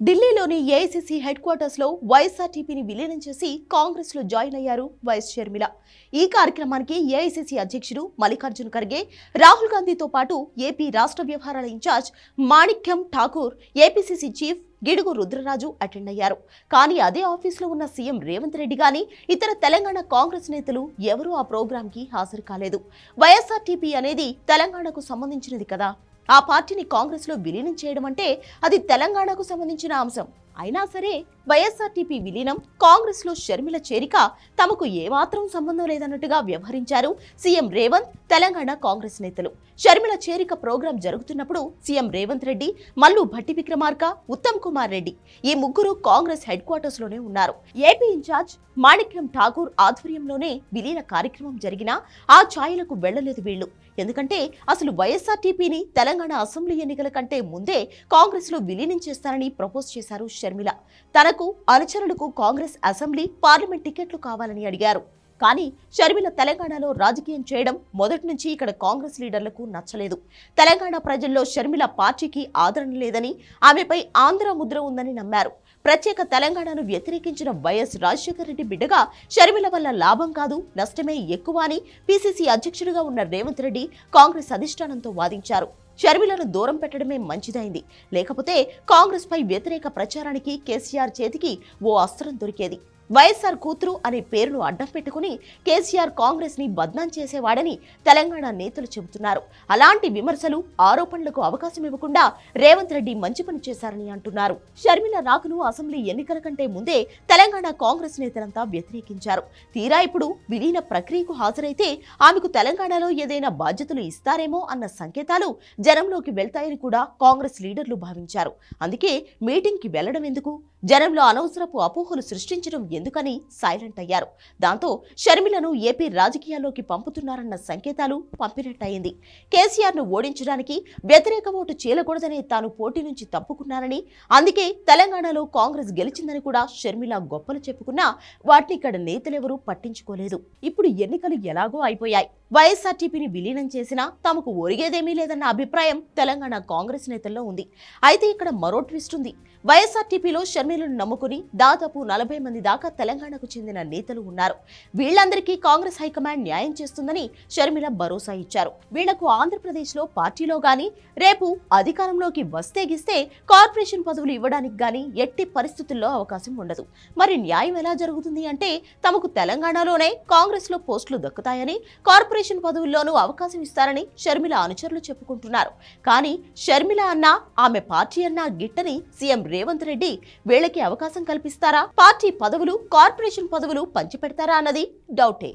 ఢిల్లీలోని AICC head క్వార్టర్స్లో వైఎస్ఆర్టీపీని విలీనం చేసి కాంగ్రెస్లో జాయిన్ అయ్యారు వైఎస్ షర్మిల ఈ కార్యక్రమానికి ఏఐసిసి అధ్యక్షుడు మల్లికార్జున్ ఖర్గే రాహుల్ గాంధీతో పాటు ఏపీ రాష్ట్ర వ్యవహారాల incharge Manickam Tagore APCC chief Gidugu Rudraraju attend అయ్యారు. కానీ అదే ఆఫీసులో ఉన్న సీఎం రేవంత్ రెడ్డి గాని ఇతర తెలంగాణ కాంగ్రెస్ నేతలు ఎవరూ ఆ ప్రోగ్రాంకి హాజరు కాలేదు. వైఎస్ఆర్టీపీ అనేది తెలంగాణకు సంబంధించినది కదా? ఆ పార్టీని కాంగ్రెస్లో విలీనం చేయడం అంటే అది తెలంగాణకు సంబంధించిన అంశం. అయినా సరే వైఎస్ఆర్టీపీ విలీనం కాంగ్రెస్లో షర్మిల చేరిక తమకు ఏమాత్రం సంబంధం లేదన్నట్టుగా వ్యవహరించారు సీఎం రేవంత్ తెలంగాణ కాంగ్రెస్ నేతలు. షర్మిల చేరిక ప్రోగ్రాం జరుగుతున్నప్పుడు సీఎం రేవంత్ రెడ్డి మల్లు భట్టి విక్రమార్క ఉత్తమ్ కుమార్ రెడ్డి ఈ ముగ్గురు కాంగ్రెస్ హెడ్ క్వార్టర్స్లోనే ఉన్నారు. ఏపీ ఇన్ఛార్జ్ మాణిక్యం ఠాగూర్ ఆధ్వర్యంలోనే విలీన కార్యక్రమం జరిగినా ఆ ఛాయలకు వెళ్ళలేదు వీళ్ళు ఎందుకంటే అసలు వైఎస్ఆర్టీపీని తెలంగాణ అసెంబ్లీ ఎన్నికల కంటే ముందే కాంగ్రెస్లో విలీనం చేస్తారని ప్రపోజ్ చేశారు షర్మిల. తనకు అనుచరులకు కాంగ్రెస్ అసెంబ్లీ పార్లమెంట్ టికెట్లు కావాలని అడిగారు. కానీ షర్మిల తెలంగాణలో రాజకీయం చేయడం మొదటి నుంచి ఇక్కడ కాంగ్రెస్ లీడర్లకు నచ్చలేదు. తెలంగాణ ప్రజల్లో షర్మిల పార్టీకి ఆదరణ లేదని ఆమెపై ఆంధ్ర ముద్ర ఉందని నమ్మారు. ప్రత్యేక తెలంగాణను వ్యతిరేకించిన వైఎస్ రాజశేఖర రెడ్డి బిడ్డగా షర్మిల వల్ల లాభం కాదు నష్టమే ఎక్కువ అని పీసీసీ అధ్యక్షుడిగా ఉన్న రేవంత్ రెడ్డి కాంగ్రెస్ అధిష్టానంతో వాదించారు. షర్మిలను దూరం పెట్టడమే మంచిదైంది. లేకపోతే కాంగ్రెస్పై వ్యతిరేక ప్రచారానికి కేసీఆర్ చేతికి ఓ అస్త్రం దొరికేది. వైఎస్ఆర్ కూతురు అనే పేరును అడ్డం పెట్టుకుని కేసీఆర్ కాంగ్రెస్ని బద్నాం చేసేవాడని తెలంగాణ నేతలు చెబుతున్నారు. అలాంటి విమర్శలు ఆరోపణలకు అవకాశం ఇవ్వకుండా రేవంత్ రెడ్డి మంచి పని చేశారని అంటున్నారు. షర్మిల రాకును అసెంబ్లీ ఎన్నికల కంటే ముందే తెలంగాణ కాంగ్రెస్ నేతలంతా వ్యతిరేకించారు. తీరా ఇప్పుడు విలీన ప్రక్రియకు హాజరైతే ఆమెకు తెలంగాణలో ఏదైనా బాధ్యతలు ఇస్తారేమో అన్న సంకేతాలు జనంలోకి వెళ్తాయని కూడా కాంగ్రెస్ లీడర్లు భావించారు. అందుకే మీటింగ్కి వెళ్ళడం ఎందుకు? జనంలో అనవసరపు అపోహలు సృష్టించడం ఎందుకని సైలెంట్ అయ్యారు. దాంతో షర్మిలను ఏపీ రాజకీయాల్లోకి పంపుతున్నారన్న సంకేతాలు పంపినట్టయింది. కేసీఆర్ను ఓడించడానికి వ్యతిరేక ఓటు చీలకూడదనే తాను పోటీ నుంచి తప్పుకున్నారని అందుకే తెలంగాణలో కాంగ్రెస్ గెలిచిందని కూడా షర్మిల గొప్పలు చెప్పుకున్నా వాటిని ఇక్కడ నేతలెవరూ పట్టించుకోలేదు. ఇప్పుడు ఎన్నికలు ఎలాగో అయిపోయాయి. వైఎస్ఆర్టీపీని విలీనం చేసినా తమకు ఒరిగేదేమీ లేదన్న అభిప్రాయం తెలంగాణ కాంగ్రెస్ నేతల్లో ఉంది. అయితే ఇక్కడ మరో ట్విస్ట్ ఉంది. వైఎస్ఆర్టీపీలో షర్మిలను నమ్ముకుని దాదాపు నలభై మంది దాకా తెలంగాణకు చెందిన నేతలు ఉన్నారు. వీళ్ళందరికీ కాంగ్రెస్ హైకమాండ్ న్యాయం చేస్తుందని షర్మిల భరోసా ఇచ్చారు. వీళ్ళకు ఆంధ్రప్రదేశ్లో పార్టీలో గాని రేపు అధికారంలోకి వస్తే గిస్తే కార్పొరేషన్ పదవులు ఇవ్వడానికి గాని ఎట్టి పరిస్థితుల్లో అవకాశం ఉండదు. మరి న్యాయం ఎలా జరుగుతుంది అంటే తమకు తెలంగాణలోనే కాంగ్రెస్లో పోస్టులు దక్కుతాయని కార్పొరేషన్ పదవుల్లోనూ అవకాశం ఇస్తారని షర్మిల అనుచరులు చెప్పుకుంటున్నారు. కానీ షర్మిల అన్నా ఆమె పార్టీ అన్నా గిట్టని సీఎం రేవంత్ రెడ్డి వీళ్ళకి అవకాశం కల్పిస్తారా? పార్టీ పదవులు కార్పొరేషన్ పదవులు పంచిపెడతారా అన్నది డౌటే.